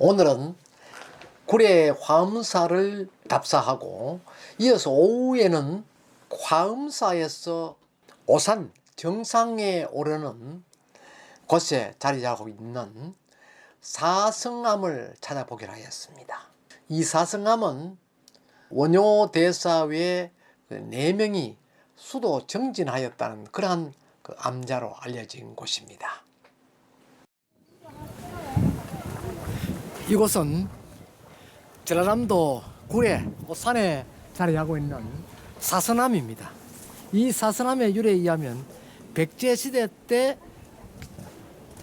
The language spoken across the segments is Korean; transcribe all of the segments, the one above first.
오늘은 구례 화엄사를 답사하고 이어서 오후에는 화엄사에서 오산 정상에 오르는 곳에 자리하고 있는 사성암을 찾아보기로 하였습니다. 이 사성암은 원효 대사 외에 그네 명이 수도 정진하였다는 그러한 그 암자로 알려진 곳입니다. 이곳은 전라남도 구례 오산에 자리하고 있는 사선암입니다. 이 사선암의 유래에 의하면 백제 시대 때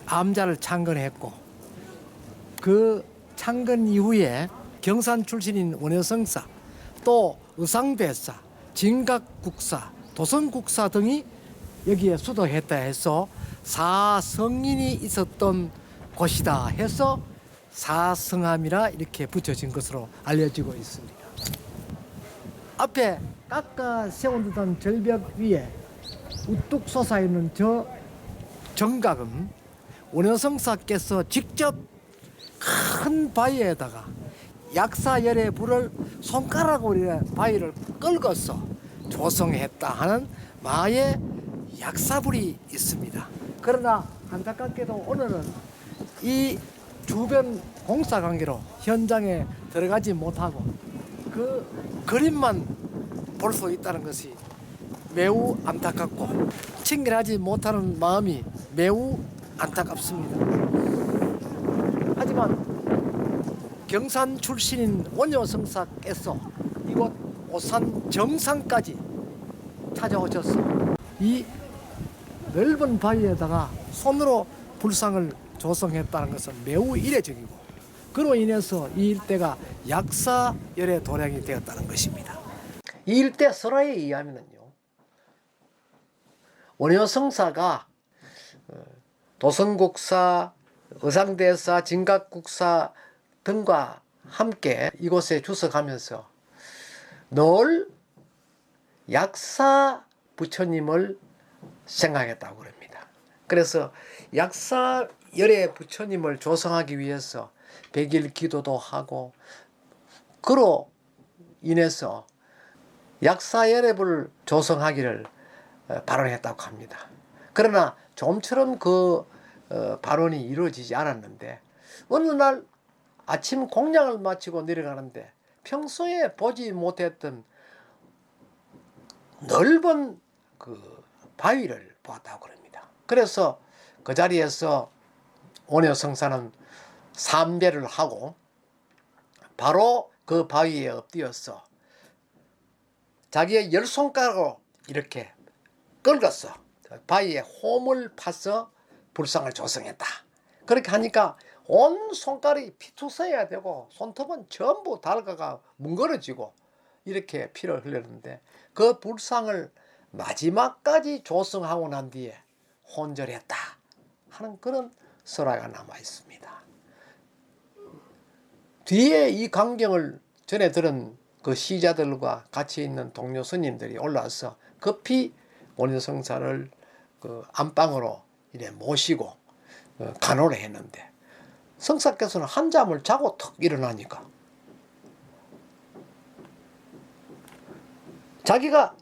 암자를 창건했고 그 창건 이후에 경산 출신인 원효성사 또 의상대사, 진각국사, 도성국사 등이 여기에 수도했다 해서 사성인이 있었던 곳이다 해서 사성암이라 이렇게 붙여진 것으로 알려지고 있습니다. 앞에 깎아 세운 듯한 절벽 위에 우뚝 솟아 있는 저 정각은 원효성사께서 직접 큰 바위에다가 약사열의 불을 손가락으로 바위를 끌고서 조성했다 하는 마의 약사불이 있습니다. 그러나 안타깝게도 오늘은 이 주변 공사 관계로 현장에 들어가지 못하고 그 그림만 볼 수 있다는 것이 매우 안타깝고 친결하지 못하는 마음이 매우 안타깝습니다. 하지만 경산 출신인 원효성사께서 이곳 오산 정상까지 찾아오셔서 이 넓은 바위에다가 손으로 불상을 조성했다는 것은 매우 이례적이고 그로 인해서 이 일대가 약사열의 도량이 되었다는 것입니다. 이 일대 설화에 의하면요. 원효성사가 어, 도성국사, 의상대사, 진각국사 등과 함께 이곳에 주석하면서 늘 약사 부처님을 생각했다고 그럽니다. 그래서 약사 열의 부처님을 조성하기 위해서 백일 기도도 하고 그로 인해서 약사열애불 조성하기를 어, 발언했다고 합니다. 그러나 좀처럼 그 어, 발언이 이루어지지 않았는데 어느 날 아침 공양을 마치고 내려가는데 평소에 보지 못했던 넓은 그 바위를 보았다고 그럽니다. 그래서 그 자리에서 원효 성사는 삼배를 하고 바로 그 바위에 엎드려서 자기의 열 손가락으로 이렇게 끌었어. 바위에 홈을 파서 불상을 조성했다. 그렇게 하니까 온 손가락이 피투성해야 되고 손톱은 전부 달가가 뭉그러지고 이렇게 피를 흘렸는데 그 불상을 마지막까지 조성하고 난 뒤에 혼절했다 하는 그런 설화가 남아 있습니다. 뒤에 이 광경을 전에 들은 그 시자들과 같이 있는 동료 스님들이 올라와서 급히 원효성사를 그 안방으로 이래 모시고 어, 간호를 했는데 성사께서는 한잠을 자고 턱 일어나니까 자기가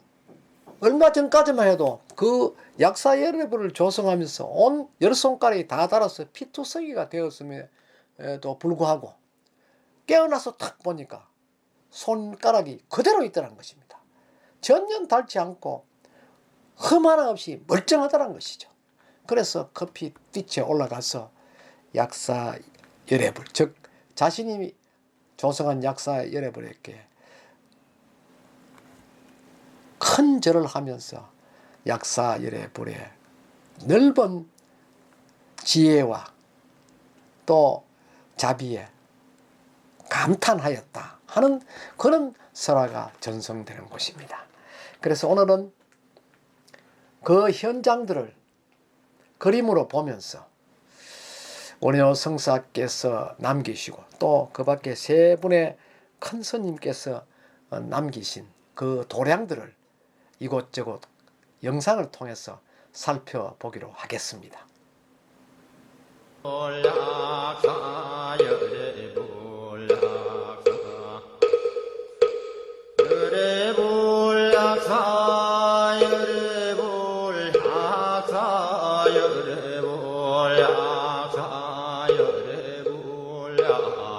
얼마 전까지만 해도 그 약사 열애불을 조성하면서 온 열 손가락이 다 달아서 피투성이가 되었음에도 불구하고 깨어나서 탁 보니까 손가락이 그대로 있더란 것입니다. 전혀 닳지 않고 흠 하나 없이 멀쩡하다는 것이죠. 그래서 커피 뛰쳐 올라가서 약사 열애불 즉 자신이 조성한 약사 열애불에게 큰 절을 하면서 약사 열애불의 넓은 지혜와 또 자비에 감탄하였다 하는 그런 설화가 전성되는 곳입니다. 그래서 오늘은 그 현장들을 그림으로 보면서 원효 성사께서 남기시고 또 그 밖에 세 분의 큰 스님께서 남기신 그 도량들을 이곳저곳 영상을 통해서 살펴보기로 하겠습니다. 올라가